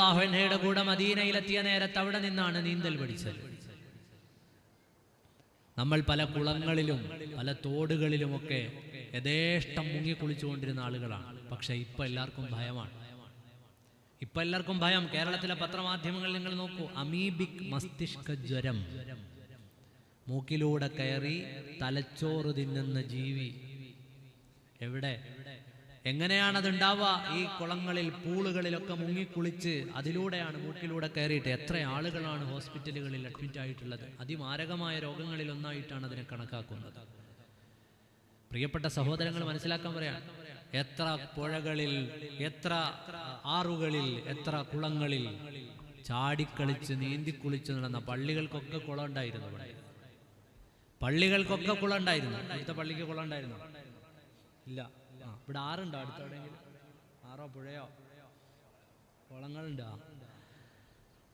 അൻഹയുടെ കൂടെ മദീനയിലെത്തിയ നേരത്ത് അവിടെ നിന്നാണ് നീന്തൽ പഠിച്ചത്. നമ്മൾ പല കുളങ്ങളിലും പല തോടുകളിലുമൊക്കെ യഥേഷ്ടം മുങ്ങി കുളിച്ചുകൊണ്ടിരുന്ന ആളുകളാണ്. പക്ഷെ ഇപ്പൊ എല്ലാവർക്കും ഭയമാണ്. ഇപ്പൊ എല്ലാവർക്കും ഭയം. കേരളത്തിലെ പത്രമാധ്യമങ്ങൾ നിങ്ങൾ നോക്കൂ. അമീബിക് മസ്തിഷ്ക ജ്വരം. മൂക്കിലൂടെ കയറി തലച്ചോറ് തിന്നുന്ന ജീവി. എവിടെ? എങ്ങനെയാണ് അത് ഉണ്ടാവുക ഈ കുളങ്ങളിൽ പൂളുകളിലൊക്കെ മുങ്ങിക്കുളിച്ച് അതിലൂടെയാണ് മൂക്കിലൂടെ കയറിയിട്ട് എത്ര ആളുകളാണ് ഹോസ്പിറ്റലുകളിൽ അഡ്മിറ്റ് ആയിട്ടുള്ളത്? അതിമാരകമായ രോഗങ്ങളിൽ ഒന്നായിട്ടാണ് അതിനെ കണക്കാക്കുന്നത്. പ്രിയപ്പെട്ട സഹോദരങ്ങൾ മനസ്സിലാക്കാൻ പറയാം. എത്ര പുഴകളിൽ എത്ര ആറുകളിൽ എത്ര കുളങ്ങളിൽ ചാടിക്കളിച്ച് നീന്തിക്കുളിച്ച് നടന്ന പള്ളികൾക്കൊക്കെ കുളം ഉണ്ടായിരുന്നു ഇവിടെ. പള്ളികൾക്കൊക്കെ കുളം ഉണ്ടായിരുന്നു. അടുത്ത പള്ളിക്ക് കുളം ഉണ്ടായിരുന്നു? ഇല്ല. ഇവിടെ ആറുണ്ടോ അടുത്തെവിടെയെങ്കിലും? ആറോ പുഴയോ? കുളങ്ങളുണ്ടോ?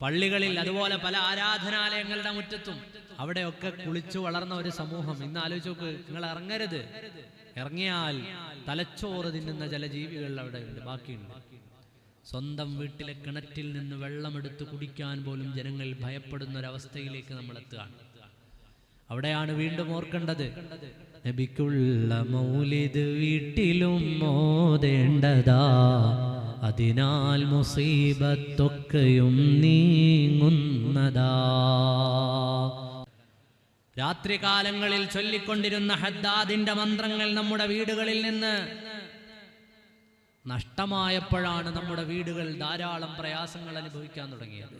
പള്ളികളിൽ അതുപോലെ പല ആരാധനാലയങ്ങളുടെ മുറ്റത്തും അവിടെയൊക്കെ കുളിച്ചു വളർന്ന ഒരു സമൂഹം. ഇന്ന് ആലോചിച്ച് നോക്ക് നിങ്ങൾ ഇറങ്ങരുത്. ഇറങ്ങിയാൽ തലച്ചോറ് തിന്നുന്ന ചില ജീവികൾ അവിടെ ഉണ്ട് ബാക്കിയുണ്ട്. സ്വന്തം വീട്ടിലെ കിണറ്റിൽ നിന്ന് വെള്ളമെടുത്ത് കുടിക്കാൻ പോലും ജനങ്ങൾ ഭയപ്പെടുന്ന ഒരവസ്ഥയിലേക്ക് നമ്മൾ എത്തുകയാണ്. അവിടെയാണ് വീണ്ടും ഓർക്കേണ്ടത്. നബിക്കുള്ള മൗലിദ് വീട്ടിലും മോതേണ്ടതാ അതിനാൽ മുസീബത്തൊക്കെയും നീങ്ങുന്നതാ. രാത്രികാലങ്ങളിൽ ചൊല്ലിക്കൊണ്ടിരുന്ന ഹദ്ദാദിന്റെ മന്ത്രങ്ങൾ നമ്മുടെ വീടുകളിൽ നിന്ന് നഷ്ടമായപ്പോഴാണ് നമ്മുടെ വീടുകൾ ധാരാളം പ്രയാസങ്ങൾ അനുഭവിക്കാൻ തുടങ്ങിയത്.